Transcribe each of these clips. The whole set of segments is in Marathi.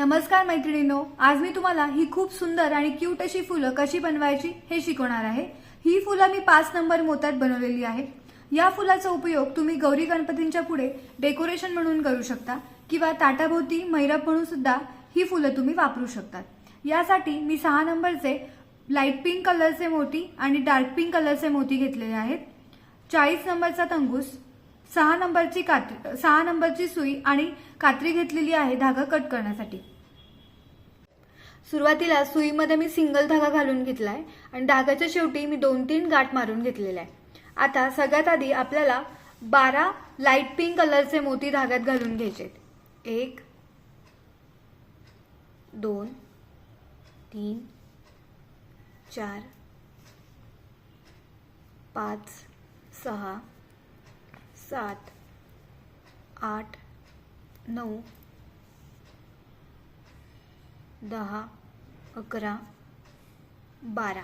नमस्कार मैत्रिणींनो आज मी तुम्हाला ही खूप सुंदर आणि क्यूट अशी फुलं कशी बनवायची हे शिकवणार आहे. ही फुलं मी पाच नंबर मोत्यात बनवलेली आहे या फुलाचा उपयोग तुम्ही गौरी गणपतींच्या पुढे डेकोरेशन म्हणून करू शकता किंवा ताटाभोवती मैरप म्हणून सुद्धा ही फुलं तुम्ही वापरू शकतात. यासाठी मी सहा नंबरचे लाइट पिंक कलरचे मोती आणि डार्क पिंक कलरचे मोती घेतलेले आहेत. चाळीस नंबरचा तंगूस सहा नंबरची कात्री सहा नंबरची सुई आणि कात्री घेतलेली आहे धागा कट करण्यासाठी. सुरुवातीला सुईमध्ये मी सिंगल धागा घालून घेतला आहे आणि धाग्याच्या शेवटी मी दोन तीन गाठ मारून घेतलेला आहे आता सगळ्यात आधी आपल्याला बारा लाइट पिंक कलरचे मोती धाग्यात घालून घ्यायचे एक दोन तीन चार पाच सहा सात आठ नऊ दहा अकरा बारा.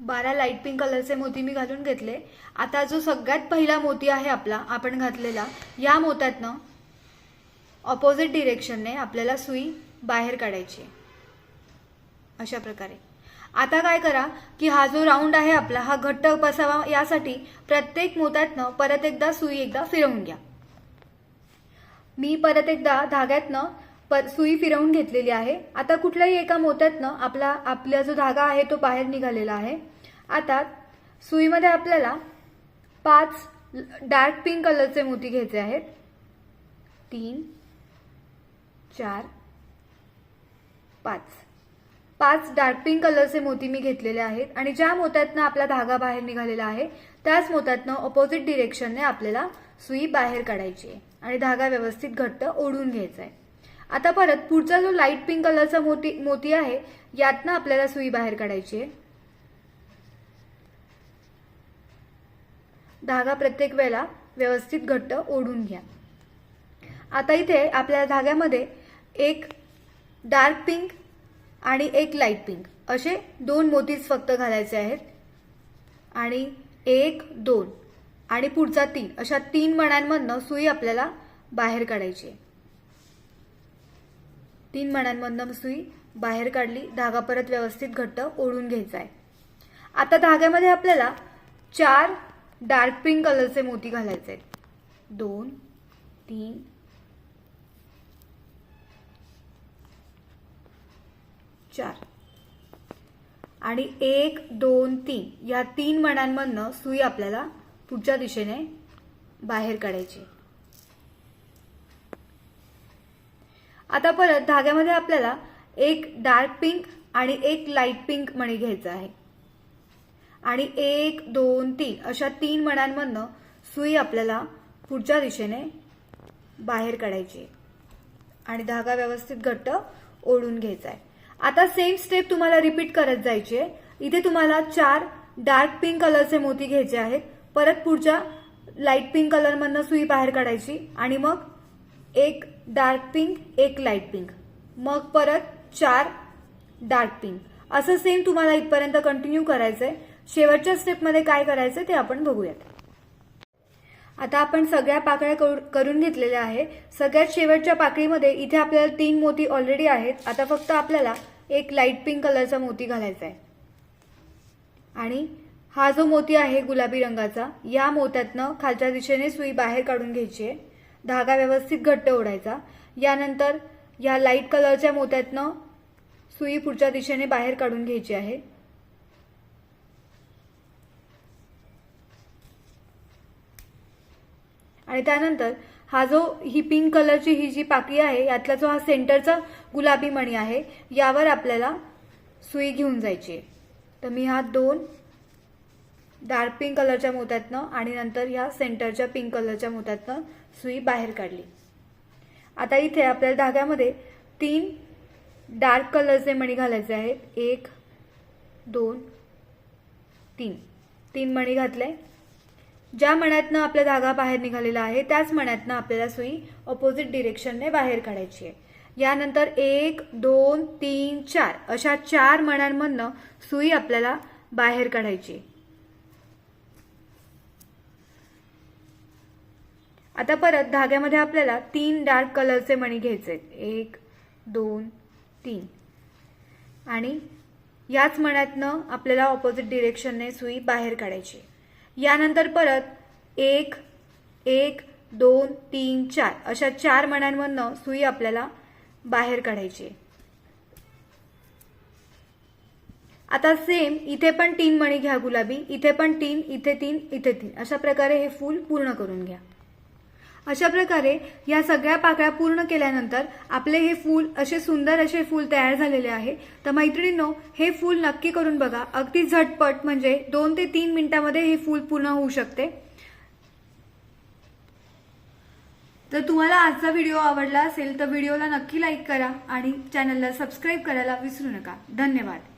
बारा लाइट पिंक कलरचे मोती मी घालून घेतले. आता जो सगळ्यात पहिला मोती आहे आपला आपण घातलेला या मोत्यातनं ऑपोजिट डिरेक्शनने आपल्याला सुई बाहेर काढायची आहे. अशा प्रकारे. आता काय करा की हा जो राऊंड आहे आपला हा घट्ट बसावा यासाठी प्रत्येक मोत्यातनं परत एकदा सुई एकदा फिरवून घ्या. मी परत एकदा धाग्यातनं पर सुई फिरवून घेतलेली आहे. आता कुठल्याही एका मोत्यातनं आपला आपला जो धागा आहे तो बाहेर निघालेला आहे. आता सुईमध्ये आपल्याला पाच डार्क पिंक कलरचे मोती घ्यायचे आहेत. तीन चार पाच. पाच डार्क पिंक कलरचे मोती मी घेतलेले आहेत आणि ज्या मोत्यातनं आपला धागा बाहेर निघालेला आहे त्याच मोत्यातनं ऑपोजिट डिरेक्शनने आपल्याला सुई बाहेर काढायची आहे. आणि धागा व्यवस्थित घट्ट ओढून घ्यायचा आहे. आता परत पुढचा जो लाइट पिंक कलरचा मोती मोती आहे यातनं आपल्याला सुई बाहेर काढायची आहे. धागा प्रत्येक वेळेला व्यवस्थित घट्ट ओढून घ्या. आता इथे आपल्या धाग्यामध्ये एक डार्क पिंक आणि एक लाइट पिंक असे दोन मोतीच फक्त घालायचे आहेत. आणि एक दोन आणि पुढचा तीन. अशा तीन मण्यांमधनं सुई आपल्याला बाहेर काढायची आहे. तीन मण्यांमधनं सुई बाहेर काढली धागा परत व्यवस्थित घट्ट ओढून घ्यायचा आहे आता धाग्यामध्ये आपल्याला चार डार्क पिंक कलरचे मोती घालायचे आहेत दोन तीन चार. आणि एक दोन तीन या तीन मण्यांमधनं सुई आपल्याला पुढच्या दिशेने बाहेर काढायची. आता परत धाग्यामध्ये आपल्याला एक डार्क पिंक आणि एक लाइट पिंक मणी घ्यायचा आहे. आणि एक दोन तीन अशा तीन मण्यांमधनं सुई आपल्याला पुढच्या दिशेने बाहेर काढायची आहे. आणि धागा व्यवस्थित घट्ट ओढून घ्यायचा आहे. आता सेम स्टेप तुम्हाला रिपीट करत जायची आहे. इथे तुम्हाला चार डार्क पिंक कलरचे मोती घ्यायचे आहेत. परत पुढच्या लाइट पिंक कलरमधनं सुई बाहेर काढायची. आणि मग एक डार्क पिंक एक लाइट पिंक. मग परत चार डार्क पिंक. असं सेम तुम्हाला इथपर्यंत कंटिन्यू करायचंय. शेवटच्या स्टेपमध्ये काय करायचं ते आपण बघूयात. आता आपण सगळ्या पाकळ्या करून घेतलेल्या आहे सगळ्यात शेवटच्या पाकळीमध्ये इथे आपल्याला तीन मोती ऑलरेडी आहेत. आता फक्त आपल्याला एक लाइट पिंक कलरचा मोती घालायचा आहे आणि हा जो मोती आहे गुलाबी रंगाचा या मोत्यातनं खालच्या दिशेने सुई बाहेर काढून घ्यायची आहे. धागा व्यवस्थित घट्ट ओढायचा. यानंतर या लाइट कलरच्या मोत्यातनं सुई पुढच्या दिशेने बाहेर काढून घ्यायची आहे. आणि त्यानंतर हा जो ही पिंक कलरची ही जी पाकळी आहे यातला जो हा सेंटरचा गुलाबी मणी आहे यावर आपल्याला सुई घेऊन जायची आहे. तर मी हा दोन डार्क पिंक कलरच्या मोत्यातनं आणि नंतर ह्या सेंटरच्या पिंक कलरच्या मोत्यातनं सुई बाहेर काढली. आता इथे आपल्याला धाग्यामध्ये तीन डार्क कलरचे मणी घालायचे आहेत. एक दोन तीन. तीन मणी घातले ज्या मण्यातनं आपला धागा बाहेर निघालेला आहे त्याच मण्यातनं आपल्याला सुई ऑपोजिट डिरेक्शनने बाहेर काढायची आहे. यानंतर एक दोन तीन चार अशा चार मण्यांमधनं सुई आपल्याला बाहेर काढायची आता परत धाग्यामध्ये आपल्याला तीन डार्क कलरचे मणी घ्यायचे आहेत. एक दोन तीन आणि याच मण्यातनं आपल्याला ऑपोजिट डिरेक्शनने सुई बाहेर काढायची यानंतर परत एक एक दोन तीन चार अशा चार मण्यांमधनं सुई आपल्याला बाहेर काढायची आहे. आता सेम इथे पण तीन मणी घ्या गुलाबी इथे पण तीन इथे तीन इथे तीन अशा प्रकारे हे फूल पूर्ण करून घ्या अशा प्रकारे या सगळ्या पाकळ्या पूर्ण केल्यानंतर आपले हे फूल असे सुंदर असे फूल तयार झालेले आहे. तर मैत्रिणींनो हे फूल नक्की करून बघा. अगदी झटपट म्हणजे दोन ते तीन मिनिटामध्ये हे फूल पूर्ण होऊ शकते. तर तुम्हाला आजचा व्हिडिओ आवडला असेल तर व्हिडिओला नक्की लाईक करा आणि चॅनलला सबस्क्राईब करायला विसरू नका. धन्यवाद.